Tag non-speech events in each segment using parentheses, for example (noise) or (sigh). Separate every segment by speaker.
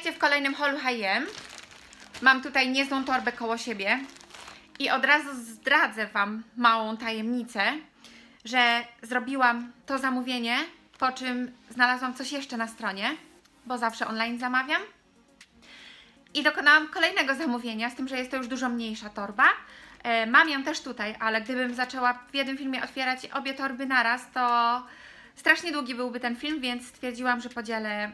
Speaker 1: Witajcie w kolejnym holu H&M. Mam tutaj niezłą torbę koło siebie i od razu zdradzę Wam małą tajemnicę, że zrobiłam to zamówienie, po czym znalazłam coś jeszcze na stronie, bo zawsze online zamawiam. I dokonałam kolejnego zamówienia, z tym, że jest to już dużo mniejsza torba. E, Mam ją też tutaj, ale gdybym zaczęła w jednym filmie otwierać obie torby naraz, to strasznie długi byłby ten film, więc stwierdziłam, że podzielę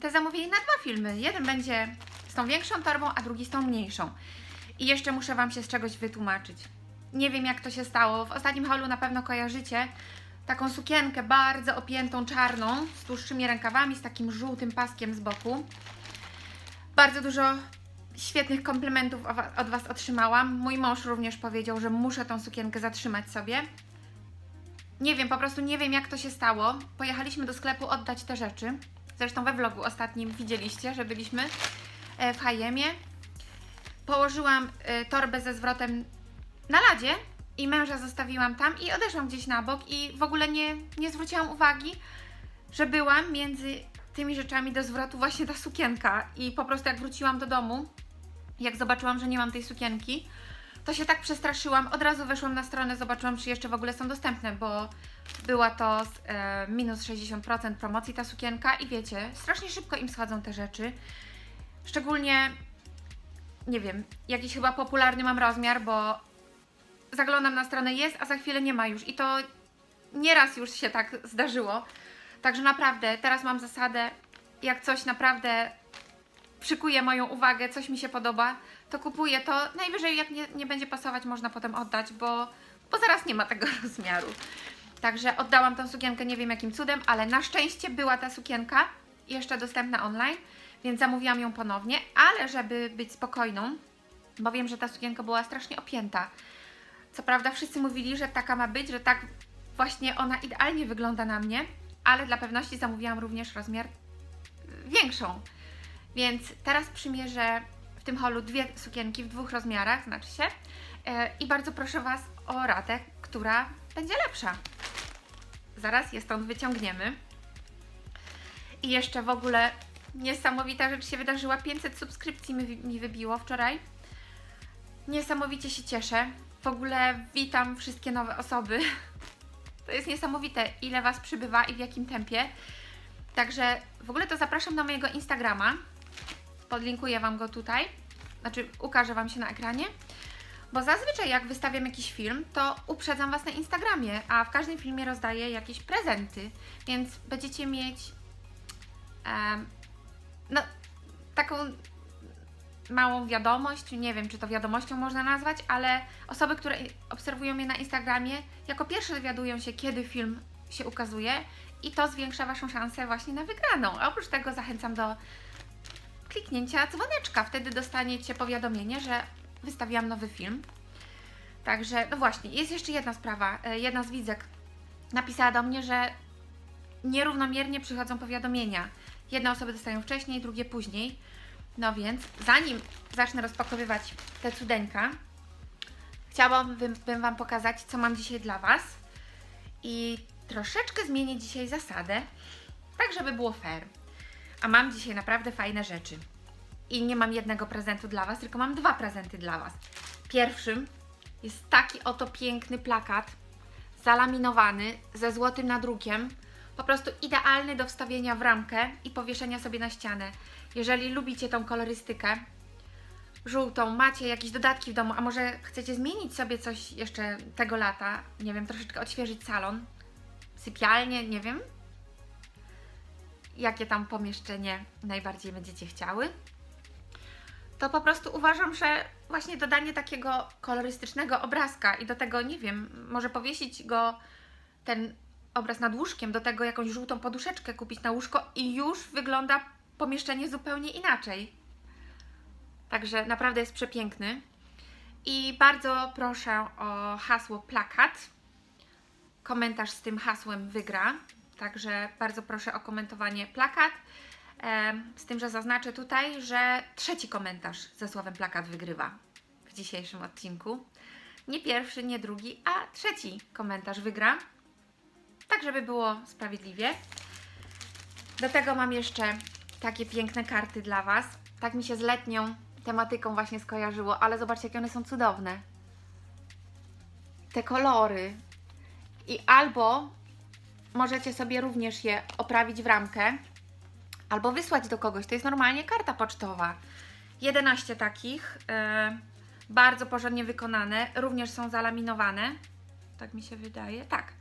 Speaker 1: te zamówienie na dwa filmy. Jeden będzie z tą większą torbą, a drugi z tą mniejszą. I jeszcze muszę Wam się z czegoś wytłumaczyć. Nie wiem jak to się stało. W ostatnim holu na pewno kojarzycie taką sukienkę bardzo opiętą czarną, z dłuższymi rękawami, z takim żółtym paskiem z boku. Bardzo dużo świetnych komplementów od Was otrzymałam. Mój mąż również powiedział, że muszę tą sukienkę zatrzymać sobie. Nie wiem, po prostu nie wiem jak to się stało. Pojechaliśmy do sklepu oddać te rzeczy. Zresztą we vlogu ostatnim widzieliście, że byliśmy e, w Hajemie. Położyłam e, torbę ze zwrotem na ladzie i męża zostawiłam tam i odeszłam gdzieś na bok i w ogóle nie, nie zwróciłam uwagi, że byłam między tymi rzeczami do zwrotu właśnie ta sukienka i po prostu jak wróciłam do domu, jak zobaczyłam, że nie mam tej sukienki, to się tak przestraszyłam, od razu weszłam na stronę, zobaczyłam, czy jeszcze w ogóle są dostępne, bo była to e, minus 60% promocji ta sukienka i wiecie, strasznie szybko im schodzą te rzeczy. Szczególnie, nie wiem, jakiś chyba popularny mam rozmiar, bo zaglądam na stronę jest, a za chwilę nie ma już i to nieraz już się tak zdarzyło. Także naprawdę, teraz mam zasadę, jak coś naprawdę przykuje moją uwagę, coś mi się podoba, to kupuję to. Najwyżej jak nie, nie będzie pasować, można potem oddać, bo, bo zaraz nie ma tego (laughs) rozmiaru. Także oddałam tą sukienkę, nie wiem jakim cudem, ale na szczęście była ta sukienka jeszcze dostępna online, więc zamówiłam ją ponownie, ale żeby być spokojną, bo wiem, że ta sukienka była strasznie opięta. Co prawda wszyscy mówili, że taka ma być, że tak właśnie ona idealnie wygląda na mnie, ale dla pewności zamówiłam również rozmiar y, większą. Więc teraz przymierzę tym holu dwie sukienki w dwóch rozmiarach, znaczy się. E, I bardzo proszę Was o radę, która będzie lepsza. Zaraz je stąd wyciągniemy. I jeszcze w ogóle niesamowita rzecz się wydarzyła. 500 subskrypcji mi, mi wybiło wczoraj. Niesamowicie się cieszę. W ogóle witam wszystkie nowe osoby. (laughs) To jest niesamowite, ile Was przybywa i w jakim tempie. Także w ogóle to zapraszam na mojego Instagrama. Podlinkuję Wam go tutaj. Znaczy, ukażę Wam się na ekranie. Bo zazwyczaj, jak wystawiam jakiś film, to uprzedzam Was na Instagramie, a w każdym filmie rozdaję jakieś prezenty. Więc będziecie mieć em, no, taką małą wiadomość, nie wiem, czy to wiadomością można nazwać, ale osoby, które obserwują mnie na Instagramie, jako pierwsze dowiadują się, kiedy film się ukazuje i to zwiększa Waszą szansę właśnie na wygraną. A oprócz tego zachęcam do kliknięcia dzwoneczka, wtedy dostaniecie powiadomienie, że wystawiłam nowy film. Także, no właśnie, jest jeszcze jedna sprawa. E, Jedna z widzek napisała do mnie, że nierównomiernie przychodzą powiadomienia. Jedne osoby dostają wcześniej, drugie później. No więc, zanim zacznę rozpakowywać te cudeńka, chciałabym bym Wam pokazać, co mam dzisiaj dla Was. I troszeczkę zmienię dzisiaj zasadę, tak żeby było fair. A mam dzisiaj naprawdę fajne rzeczy. I nie mam jednego prezentu dla Was, tylko mam dwa prezenty dla Was. Pierwszym jest taki oto piękny plakat, zalaminowany, ze złotym nadrukiem. Po prostu idealny do wstawienia w ramkę i powieszenia sobie na ścianę. Jeżeli lubicie tą kolorystykę żółtą, macie jakieś dodatki w domu, a może chcecie zmienić sobie coś jeszcze tego lata, nie wiem, troszeczkę odświeżyć salon, sypialnię, nie wiem, jakie tam pomieszczenie najbardziej będziecie chciały, to po prostu uważam, że właśnie dodanie takiego kolorystycznego obrazka i do tego, nie wiem, może powiesić go, ten obraz nad łóżkiem, do tego jakąś żółtą poduszeczkę kupić na łóżko i już wygląda pomieszczenie zupełnie inaczej. Także naprawdę jest przepiękny. I bardzo proszę o hasło plakat. Komentarz z tym hasłem wygra. Także bardzo proszę o komentowanie plakat. Z tym, że zaznaczę tutaj, że trzeci komentarz ze słowem plakat wygrywa w dzisiejszym odcinku. Nie pierwszy, nie drugi, a trzeci komentarz wygra. Tak, żeby było sprawiedliwie. Do tego mam jeszcze takie piękne karty dla Was. Tak mi się z letnią tematyką właśnie skojarzyło, ale zobaczcie, jakie one są cudowne. Te kolory. I albo możecie sobie również je oprawić w ramkę, albo wysłać do kogoś. To jest normalnie karta pocztowa. 11 takich, e, bardzo porządnie wykonane, również są zalaminowane. Tak mi się wydaje, tak.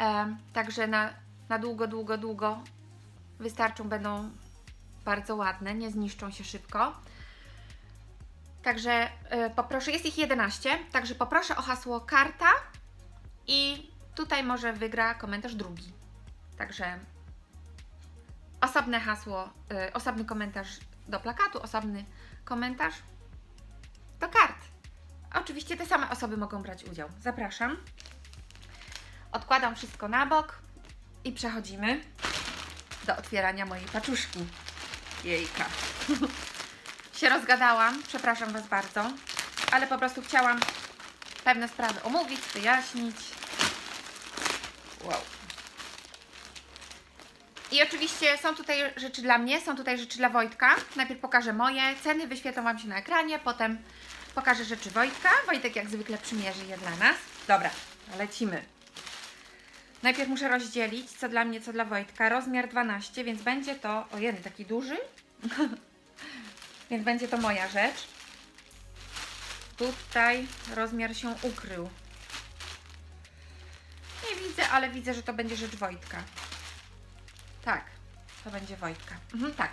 Speaker 1: E, także na, na długo, długo, długo wystarczą, będą bardzo ładne, nie zniszczą się szybko. Także e, poproszę, jest ich 11, także poproszę o hasło karta i tutaj może wygra komentarz drugi. Także osobne hasło, y, osobny komentarz do plakatu, osobny komentarz do kart. Oczywiście te same osoby mogą brać udział. Zapraszam. Odkładam wszystko na bok i przechodzimy do otwierania mojej paczuszki. Jejka. (laughs) się rozgadałam, przepraszam Was bardzo, ale po prostu chciałam pewne sprawy omówić, wyjaśnić. Wow. I oczywiście są tutaj rzeczy dla mnie, są tutaj rzeczy dla Wojtka. Najpierw pokażę moje, ceny wyświetlą Wam się na ekranie, potem pokażę rzeczy Wojtka. Wojtek jak zwykle przymierzy je dla nas. Dobra, lecimy. Najpierw muszę rozdzielić, co dla mnie, co dla Wojtka. Rozmiar 12, więc będzie to... O jeden taki duży. (laughs) więc będzie to moja rzecz. Tutaj rozmiar się ukrył. Nie widzę, ale widzę, że to będzie rzecz Wojtka. Tak, to będzie Wojtka. Mhm, tak.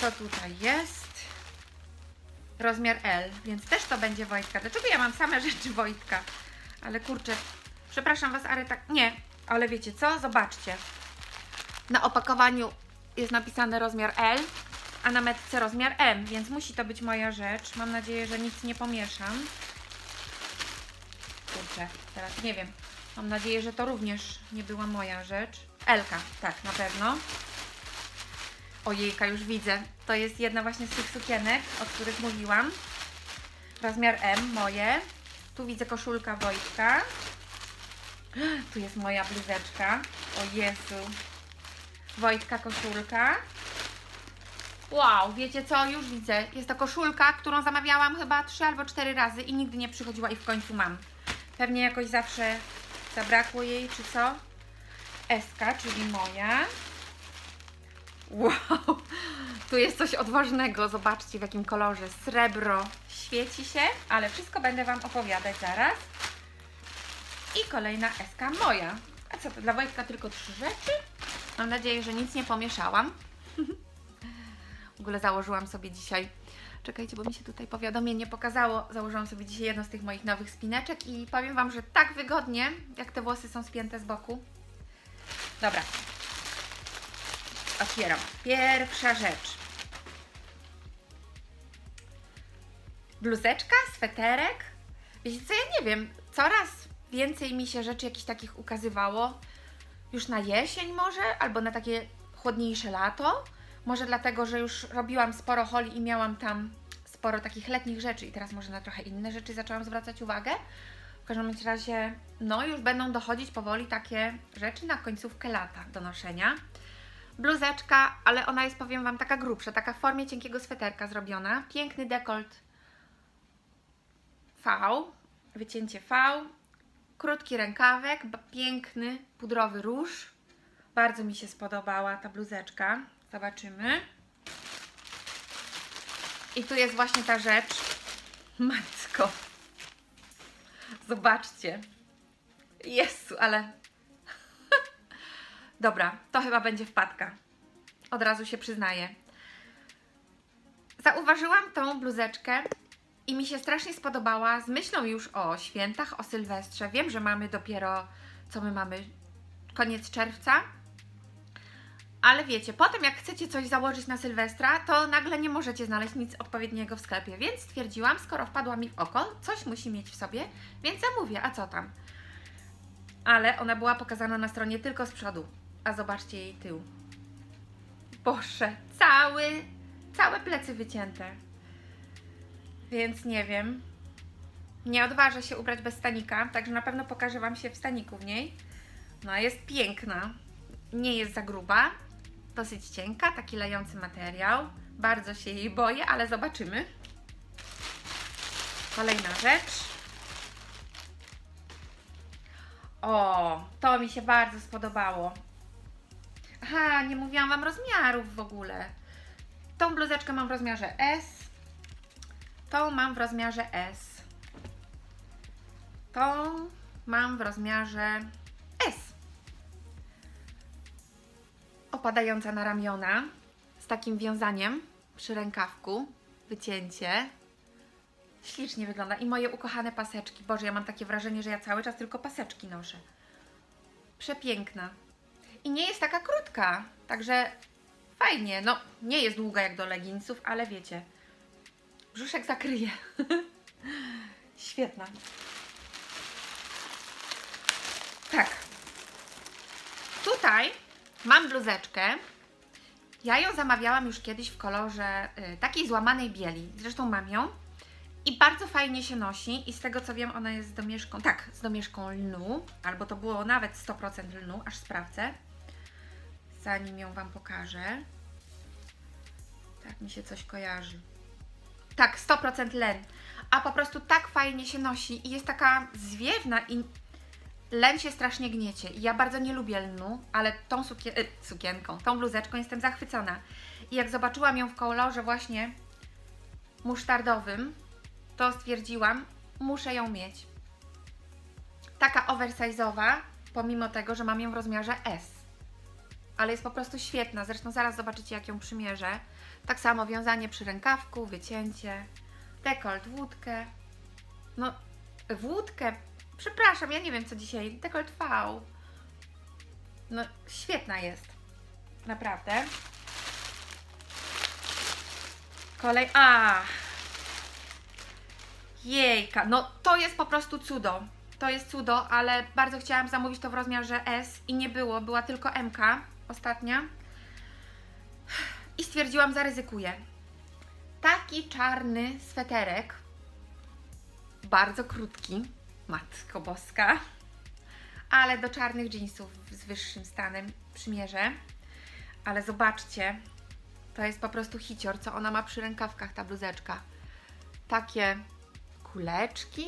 Speaker 1: Co tutaj jest? Rozmiar L, więc też to będzie Wojtka. Dlaczego ja mam same (laughs) rzeczy Wojtka? Ale kurczę, przepraszam Was, ale tak. Nie, ale wiecie co? Zobaczcie. Na opakowaniu jest napisane rozmiar L, a na metce rozmiar M, więc musi to być moja rzecz. Mam nadzieję, że nic nie pomieszam. Kurczę, teraz nie wiem. Mam nadzieję, że to również nie była moja rzecz. Elka, tak, na pewno. Ojejka, już widzę. To jest jedna właśnie z tych sukienek, o których mówiłam. Rozmiar M, moje. Tu widzę koszulka Wojtka. (gasps) Tu jest moja bluzeczka. O Jezu. Wojtka koszulka. Wow, wiecie co? Już widzę. Jest to koszulka, którą zamawiałam chyba 3 albo 4 razy i nigdy nie przychodziła i w końcu mam. Pewnie jakoś zawsze zabrakło jej, czy co? Eska, czyli moja. Wow, tu jest coś odważnego. Zobaczcie w jakim kolorze. Srebro świeci się, ale wszystko będę Wam opowiadać zaraz. I kolejna eska moja. A co to dla Wojtka tylko trzy rzeczy? Mam nadzieję, że nic nie pomieszałam. W ogóle założyłam sobie dzisiaj. Czekajcie, bo mi się tutaj powiadomienie pokazało. Założyłam sobie dzisiaj jedno z tych moich nowych spineczek i powiem Wam, że tak wygodnie, jak te włosy są spięte z boku. Dobra. Otwieram. Pierwsza rzecz. Bluzeczka, sweterek. Wiecie co, ja nie wiem, coraz więcej mi się rzeczy jakichś takich ukazywało. Już na jesień może, albo na takie chłodniejsze lato. Może dlatego, że już robiłam sporo holi i miałam tam sporo takich letnich rzeczy i teraz może na trochę inne rzeczy zaczęłam zwracać uwagę. W każdym razie, no już będą dochodzić powoli takie rzeczy na końcówkę lata do noszenia. Bluzeczka, ale ona jest, powiem Wam, taka grubsza, taka w formie cienkiego sweterka zrobiona. Piękny dekolt V, wycięcie V, krótki rękawek, piękny pudrowy róż. Bardzo mi się spodobała ta bluzeczka. Zobaczymy. I tu jest właśnie ta rzecz. (laughs) Matko. Zobaczcie. Jezu, ale... (laughs) Dobra, to chyba będzie wpadka. Od razu się przyznaję. Zauważyłam tą bluzeczkę i mi się strasznie spodobała z myślą już o świętach, o Sylwestrze. Wiem, że mamy dopiero, co my mamy, koniec czerwca. Ale wiecie, potem jak chcecie coś założyć na Sylwestra, to nagle nie możecie znaleźć nic odpowiedniego w sklepie, więc stwierdziłam, skoro wpadła mi w oko, coś musi mieć w sobie, więc zamówię, a co tam? Ale ona była pokazana na stronie tylko z przodu, a zobaczcie jej tył. Boże, cały, całe plecy wycięte. Więc nie wiem. Nie odważę się ubrać bez stanika, także na pewno pokażę Wam się w staniku w niej. No, jest piękna. Nie jest za gruba. Dosyć cienka, taki lejący materiał. Bardzo się jej boję, ale zobaczymy. Kolejna rzecz. O, to mi się bardzo spodobało. Aha, nie mówiłam Wam rozmiarów w ogóle. Tą bluzeczkę mam w rozmiarze S. Tą mam w rozmiarze S. Tą mam w rozmiarze Opadająca na ramiona z takim wiązaniem przy rękawku, wycięcie. Ślicznie wygląda. I moje ukochane paseczki. Boże, ja mam takie wrażenie, że ja cały czas tylko paseczki noszę. Przepiękna. I nie jest taka krótka, także fajnie. No, nie jest długa jak do leginsów, ale wiecie, brzuszek zakryje. (laughs) Świetna. Tak. Tutaj mam bluzeczkę. Ja ją zamawiałam już kiedyś w kolorze y, takiej złamanej bieli. Zresztą mam ją. I bardzo fajnie się nosi i z tego co wiem ona jest z domieszką, tak, z domieszką lnu, albo to było nawet 100% lnu, aż sprawdzę, zanim ją Wam pokażę. Tak mi się coś kojarzy. Tak, 100% len, a po prostu tak fajnie się nosi i jest taka zwiewna i len się strasznie gniecie. Ja bardzo nie lubię lnu, ale tą y, sukienką, tą bluzeczką jestem zachwycona. I jak zobaczyłam ją w kolorze właśnie musztardowym, to stwierdziłam, muszę ją mieć. Taka oversize'owa, pomimo tego, że mam ją w rozmiarze S. Ale jest po prostu świetna. Zresztą zaraz zobaczycie, jak ją przymierzę. Tak samo wiązanie przy rękawku, wycięcie, dekolt, wódkę. No, wódkę. Przepraszam, ja nie wiem co dzisiaj. Dekolt V. No, świetna jest. Naprawdę. Kolej. A! Jejka, no to jest po prostu cudo. To jest cudo, ale bardzo chciałam zamówić to w rozmiarze S i nie było, była tylko MK ostatnia. I stwierdziłam, zaryzykuję. Taki czarny sweterek, bardzo krótki, matko boska, ale do czarnych jeansów z wyższym stanem przymierzę. Ale zobaczcie, to jest po prostu hicior, co ona ma przy rękawkach, ta bluzeczka. Takie kuleczki.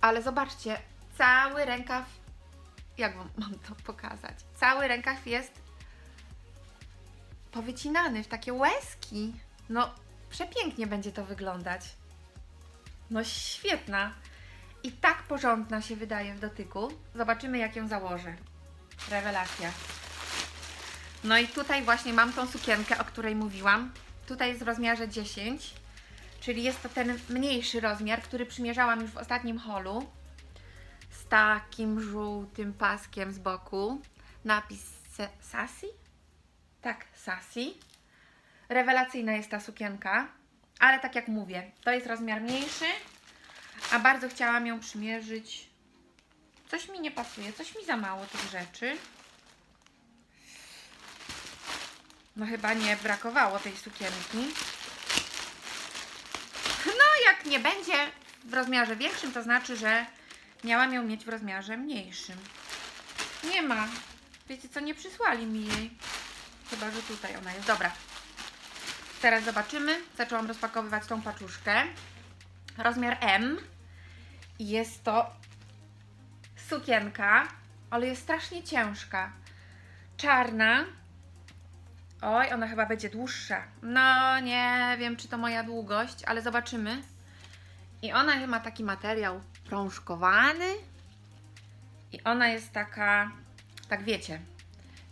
Speaker 1: Ale zobaczcie, cały rękaw, jak wam mam to pokazać? Cały rękaw jest powycinany w takie łezki. No, przepięknie będzie to wyglądać. No, świetna. I tak porządna się wydaje w dotyku. Zobaczymy, jak ją założę. Rewelacja. No i tutaj właśnie mam tą sukienkę, o której mówiłam. Tutaj jest w rozmiarze 10 czyli jest to ten mniejszy rozmiar, który przymierzałam już w ostatnim holu z takim żółtym paskiem z boku. Napis Sassy? Tak, Sassy. Rewelacyjna jest ta sukienka, ale tak jak mówię, to jest rozmiar mniejszy, a bardzo chciałam ją przymierzyć. Coś mi nie pasuje, coś mi za mało tych rzeczy. No chyba nie brakowało tej sukienki. No, jak nie będzie w rozmiarze większym, to znaczy, że miałam ją mieć w rozmiarze mniejszym. Nie ma. Wiecie co, nie przysłali mi jej. Chyba, że tutaj ona jest. Dobra. Teraz zobaczymy. Zaczęłam rozpakowywać tą paczuszkę. Rozmiar M. Jest to sukienka, ale jest strasznie ciężka. Czarna. Oj, ona chyba będzie dłuższa. No, nie wiem, czy to moja długość, ale zobaczymy. I ona ma taki materiał prążkowany. I ona jest taka, tak wiecie,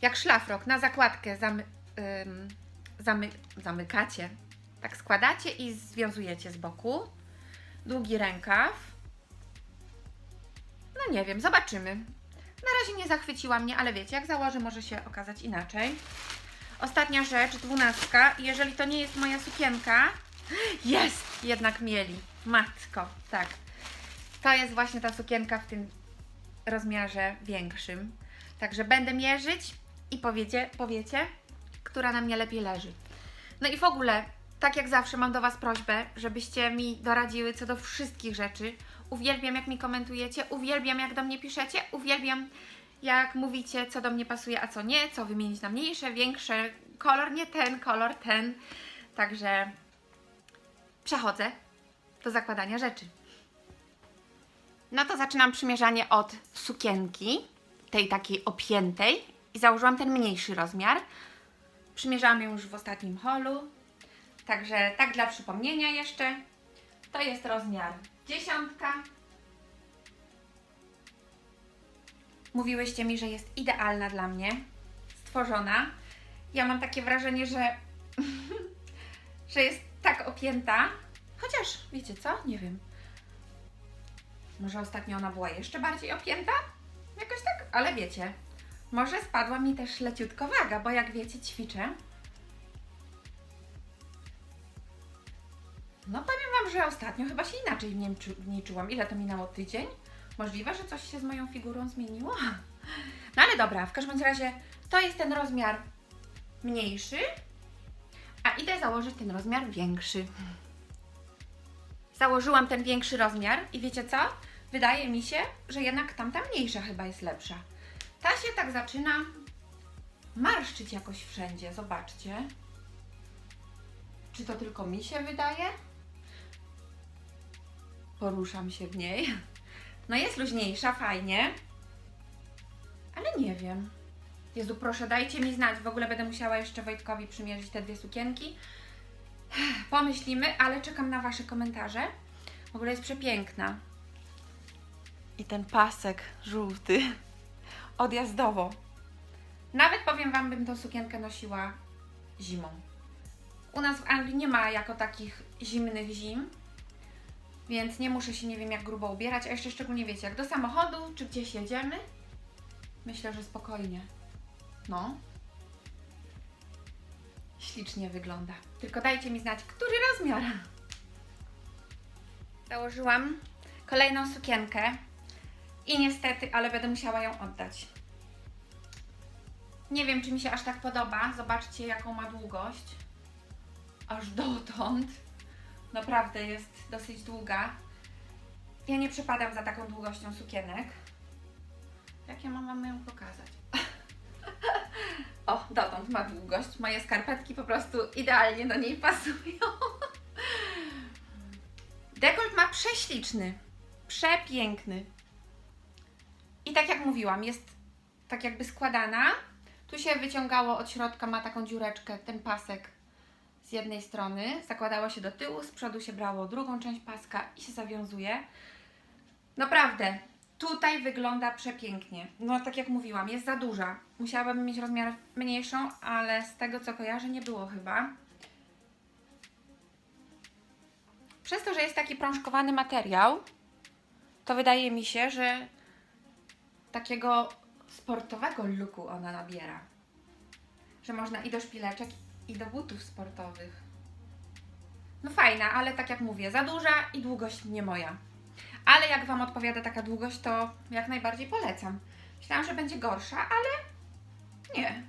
Speaker 1: jak szlafrok. Na zakładkę zamy, zamy, zamykacie. Tak składacie i związujecie z boku. Długi rękaw. No nie wiem, zobaczymy. Na razie nie zachwyciła mnie, ale wiecie, jak założę, może się okazać inaczej. Ostatnia rzecz, dwunastka. Jeżeli to nie jest moja sukienka, (gasps) jest! Jednak mieli. Matko, tak. To jest właśnie ta sukienka w tym rozmiarze większym. Także będę mierzyć i powiecie, powiecie, która na mnie lepiej leży. No i w ogóle, tak jak zawsze mam do Was prośbę, żebyście mi doradziły co do wszystkich rzeczy. Uwielbiam jak mi komentujecie, uwielbiam jak do mnie piszecie, uwielbiam jak mówicie, co do mnie pasuje, a co nie, co wymienić na mniejsze, większe, kolor nie ten, kolor ten. Także przechodzę do zakładania rzeczy. No to zaczynam przymierzanie od sukienki, tej takiej opiętej i założyłam ten mniejszy rozmiar. Przymierzałam ją już w ostatnim holu, także tak dla przypomnienia jeszcze, to jest rozmiar dziesiątka. Mówiłyście mi, że jest idealna dla mnie, stworzona. Ja mam takie wrażenie, że, (laughs) że jest tak opięta, chociaż wiecie co? Nie wiem. Może ostatnio ona była jeszcze bardziej opięta? Jakoś tak, ale wiecie, może spadła mi też leciutko waga, bo jak wiecie, ćwiczę. No powiem Wam, że ostatnio chyba się inaczej niej czułam. Ile to minęło? Tydzień? Możliwe, że coś się z moją figurą zmieniło? (laughs) No ale dobra, w każdym razie to jest ten rozmiar mniejszy, a idę założyć ten rozmiar większy. Założyłam ten większy rozmiar i wiecie co? Wydaje mi się, że jednak tamta mniejsza chyba jest lepsza. Ta się tak zaczyna marszczyć jakoś wszędzie, zobaczcie. Czy to tylko mi się wydaje? Poruszam się w niej. No jest luźniejsza, fajnie. Ale nie wiem. Jezu, proszę, dajcie mi znać. W ogóle będę musiała jeszcze Wojtkowi przymierzyć te dwie sukienki. Pomyślimy, ale czekam na Wasze komentarze. W ogóle jest przepiękna. I ten pasek żółty. Odjazdowo. Nawet powiem Wam, bym tą sukienkę nosiła zimą. U nas w Anglii nie ma jako takich zimnych zim, więc nie muszę się nie wiem jak grubo ubierać, a jeszcze szczególnie wiecie, jak do samochodu czy gdzieś jedziemy, myślę, że spokojnie. No. Ślicznie wygląda. Tylko dajcie mi znać, który rozmiar. Założyłam kolejną sukienkę i niestety, ale będę musiała ją oddać. Nie wiem, czy mi się aż tak podoba. Zobaczcie, jaką ma długość. Aż dotąd. Naprawdę jest dosyć długa. Ja nie przypadam za taką długością sukienek. Jak ja mam wam ją pokazać? (laughs) o, dotąd ma długość. Moje skarpetki po prostu idealnie do niej pasują. (laughs) Dekolt ma prześliczny, przepiękny. I tak jak mówiłam, jest tak jakby składana. Tu się wyciągało od środka, ma taką dziureczkę, ten pasek z jednej strony, zakładało się do tyłu, z przodu się brało drugą część paska i się zawiązuje. Naprawdę, tutaj wygląda przepięknie. No tak jak mówiłam, jest za duża. Musiałabym mieć rozmiar mniejszą, ale z tego co kojarzę nie było chyba. Przez to, że jest taki prążkowany materiał, to wydaje mi się, że takiego sportowego looku ona nabiera. Że można i do szpileczek, i do butów sportowych. No fajna, ale tak jak mówię, za duża i długość nie moja. Ale jak Wam odpowiada taka długość, to jak najbardziej polecam. Myślałam, że będzie gorsza, ale nie.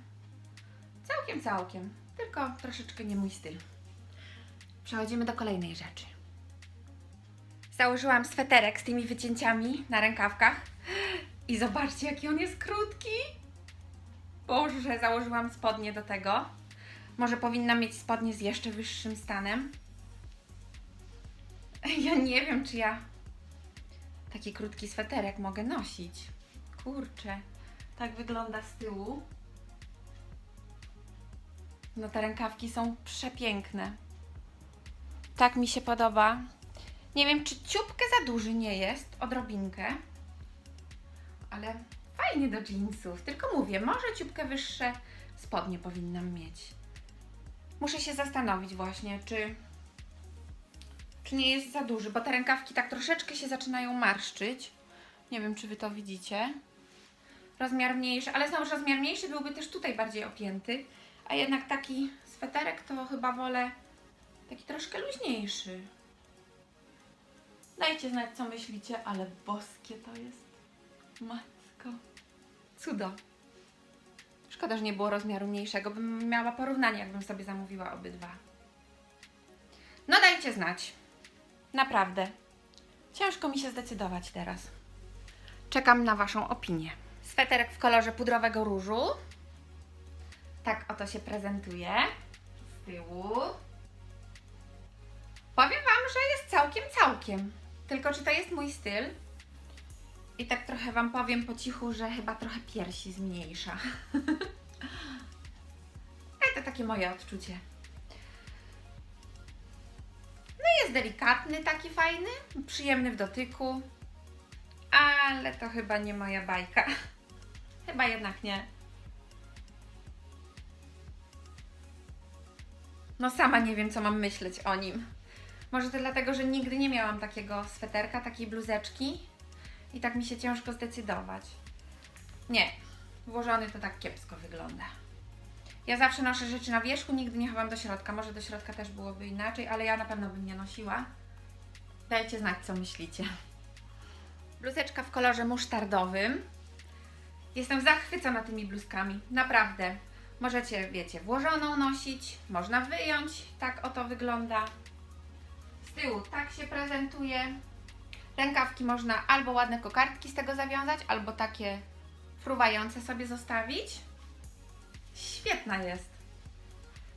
Speaker 1: Całkiem, całkiem. Tylko troszeczkę nie mój styl. Przechodzimy do kolejnej rzeczy. Założyłam sweterek z tymi wycięciami na rękawkach. I zobaczcie, jaki on jest krótki. Boże, założyłam spodnie do tego. Może powinnam mieć spodnie z jeszcze wyższym stanem. (laughs) Ja nie wiem, czy ja taki krótki sweterek mogę nosić. Kurczę, tak wygląda z tyłu. No te rękawki są przepiękne. Tak mi się podoba. Nie wiem, czy ciupkę za duży nie jest, odrobinkę. Ale fajnie do jeansów. Tylko mówię, może ciupkę wyższe spodnie powinnam mieć. Muszę się zastanowić właśnie, czy, czy nie jest za duży, bo te rękawki tak troszeczkę się zaczynają marszczyć. Nie wiem, czy Wy to widzicie. Rozmiar mniejszy, ale znowu rozmiar mniejszy byłby też tutaj bardziej opięty, a jednak taki sweterek to chyba wolę taki troszkę luźniejszy. Dajcie znać, co myślicie, ale boskie to jest. Matko. Cudo. Szkoda, że nie było rozmiaru mniejszego, bym miała porównanie, jakbym sobie zamówiła obydwa. No dajcie znać. Naprawdę. Ciężko mi się zdecydować teraz. Czekam na Waszą opinię. Sweterek w kolorze pudrowego różu. Tak oto się prezentuje z tyłu. Powiem Wam, że jest całkiem, całkiem. Tylko czy to jest mój styl? I tak trochę Wam powiem po cichu, że chyba trochę piersi zmniejsza. (laughs) Ale to takie moje odczucie. No jest delikatny, taki fajny, przyjemny w dotyku, ale to chyba nie moja bajka. (laughs) Chyba jednak nie. No sama nie wiem, co mam myśleć o nim. Może to dlatego, że nigdy nie miałam takiego sweterka, takiej bluzeczki i tak mi się ciężko zdecydować. Nie, włożony to tak kiepsko wygląda. Ja zawsze noszę rzeczy na wierzchu, nigdy nie chowam do środka. Może do środka też byłoby inaczej, ale ja na pewno bym nie nosiła. Dajcie znać, co myślicie. Bluzeczka w kolorze musztardowym. Jestem zachwycona tymi bluzkami, naprawdę. Możecie, wiecie, włożoną nosić, można wyjąć, tak oto wygląda. Z tyłu tak się prezentuje. Rękawki można albo ładne kokardki z tego zawiązać, albo takie fruwające sobie zostawić. Świetna jest.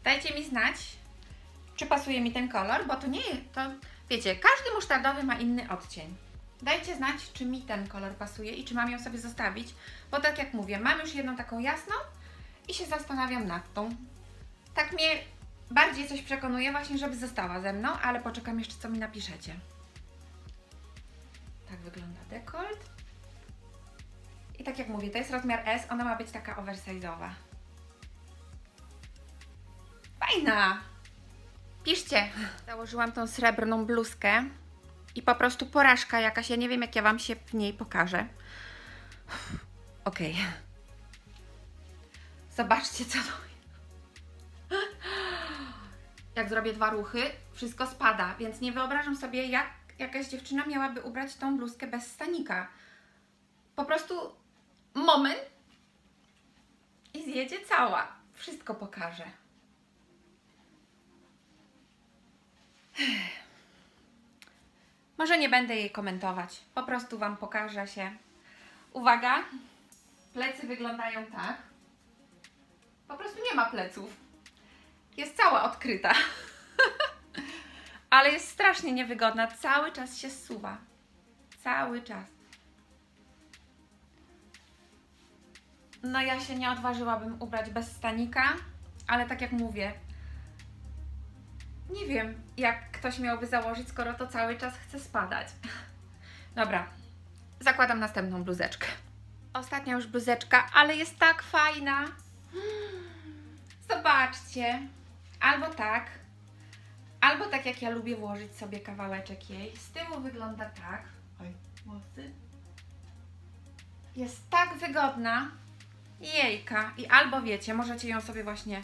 Speaker 1: Dajcie mi znać, czy pasuje mi ten kolor, bo to nie to wiecie, każdy musztardowy ma inny odcień. Dajcie znać, czy mi ten kolor pasuje i czy mam ją sobie zostawić, bo tak jak mówię, mam już jedną taką jasną i się zastanawiam nad tą. Tak mnie bardziej coś przekonuje właśnie, żeby została ze mną, ale poczekam jeszcze, co mi napiszecie. Tak wygląda dekolt. I tak jak mówię, to jest rozmiar S, ona ma być taka oversize'owa. Fajna! Piszcie! Założyłam tą srebrną bluzkę i po prostu porażka jakaś. Ja nie wiem, jak ja Wam się w niej pokażę. Okej. Zobaczcie, co to. Jak zrobię dwa ruchy, wszystko spada, więc nie wyobrażam sobie, jak jakaś dziewczyna miałaby ubrać tą bluzkę bez stanika. Po prostu moment i zjedzie cała. Wszystko pokażę. (sighs) Może nie będę jej komentować. Po prostu Wam pokażę się. Uwaga! Plecy wyglądają tak. Po prostu nie ma pleców. Jest cała odkryta. (laughs) Ale jest strasznie niewygodna. Cały czas się zsuwa. Cały czas. No ja się nie odważyłabym ubrać bez stanika, ale tak jak mówię, nie wiem, jak ktoś miałby założyć, skoro to cały czas chce spadać. (laughs) Dobra, zakładam następną bluzeczkę. Ostatnia już bluzeczka, ale jest tak fajna. (gasps) Zobaczcie. Albo tak, albo tak jak ja lubię włożyć sobie kawałeczek jej. Z tyłu wygląda tak. Oj, włosy. Jest tak wygodna. Jejka. I albo wiecie, możecie ją sobie właśnie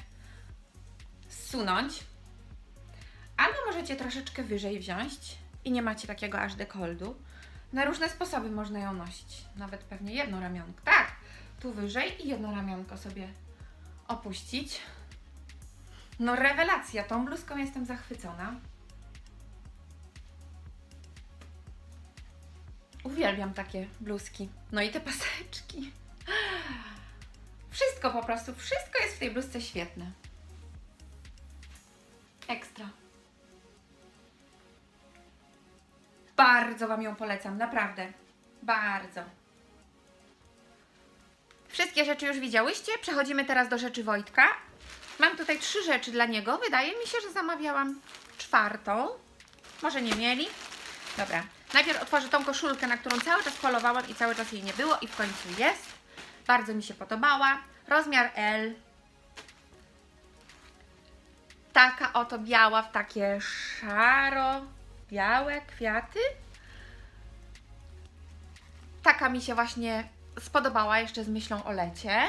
Speaker 1: zsunąć. Albo możecie troszeczkę wyżej wziąć i nie macie takiego aż dekoldu. Na różne sposoby można ją nosić. Nawet pewnie jedno ramionko. Tak, tu wyżej i jedno ramionko sobie opuścić. No rewelacja, tą bluzką jestem zachwycona. Uwielbiam takie bluzki. No i te paseczki. Wszystko po prostu, wszystko jest w tej bluzce świetne. Ekstra. Bardzo Wam ją polecam, naprawdę. Bardzo. Wszystkie rzeczy już widziałyście. Przechodzimy teraz do rzeczy Wojtka. Mam tutaj trzy rzeczy dla niego. Wydaje mi się, że zamawiałam czwartą. Może nie mieli. Dobra. Najpierw otworzę tą koszulkę, na którą cały czas polowałam i cały czas jej nie było i w końcu jest. Bardzo mi się podobała. Rozmiar L. Taka oto biała w takie szaro-białe kwiaty. Taka mi się właśnie spodobała jeszcze z myślą o lecie.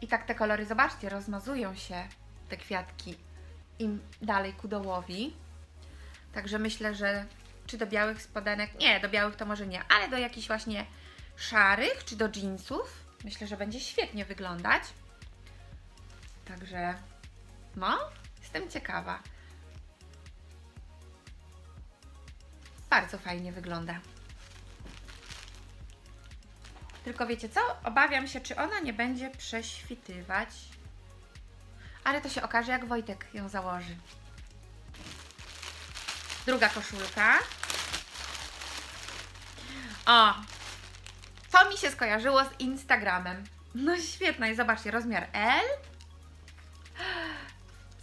Speaker 1: I tak te kolory, zobaczcie, rozmazują się te kwiatki im dalej ku dołowi. Także myślę, że czy do białych spodenek, nie, do białych to może nie, ale do jakichś właśnie szarych, czy do jeansów, myślę, że będzie świetnie wyglądać. Także, no, jestem ciekawa. Bardzo fajnie wygląda. Tylko wiecie co? Obawiam się, czy ona nie będzie prześwitywać. Ale to się okaże, jak Wojtek ją założy. Druga koszulka. O! To mi się skojarzyło z Instagramem. No świetna i zobaczcie, rozmiar L.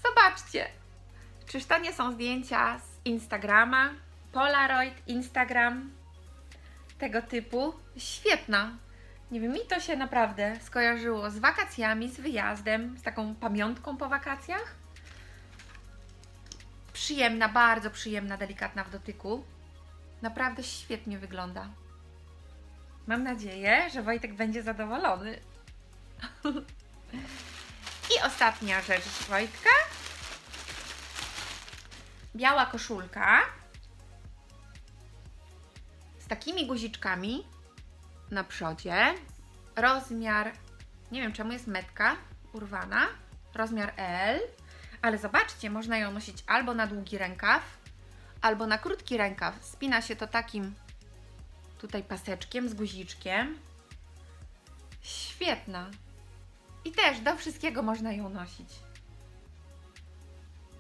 Speaker 1: Zobaczcie. Czyż to nie są zdjęcia z Instagrama? Polaroid, Instagram, tego typu. Świetna. Nie wiem, mi to się naprawdę skojarzyło z wakacjami, z wyjazdem, z taką pamiątką po wakacjach. Przyjemna, bardzo przyjemna, delikatna w dotyku. Naprawdę świetnie wygląda. Mam nadzieję, że Wojtek będzie zadowolony. (laughs) I ostatnia rzecz Wojtka. Biała koszulka z takimi guziczkami na przodzie. Rozmiar, nie wiem czemu jest metka urwana, rozmiar L, ale zobaczcie, można ją nosić albo na długi rękaw, albo na krótki rękaw. Spina się to takim tutaj paseczkiem z guziczkiem. Świetna. I też do wszystkiego można ją nosić.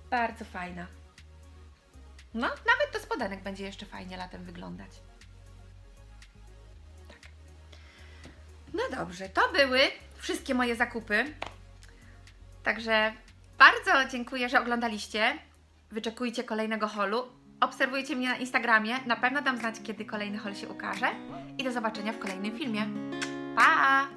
Speaker 1: Bardzo fajna. No, nawet do spodenek będzie jeszcze fajnie latem wyglądać. No dobrze, to były wszystkie moje zakupy. Także bardzo dziękuję, że oglądaliście. Wyczekujcie kolejnego holu. Obserwujcie mnie na Instagramie. Na pewno dam znać, kiedy kolejny hol się ukaże. I do zobaczenia w kolejnym filmie. Pa!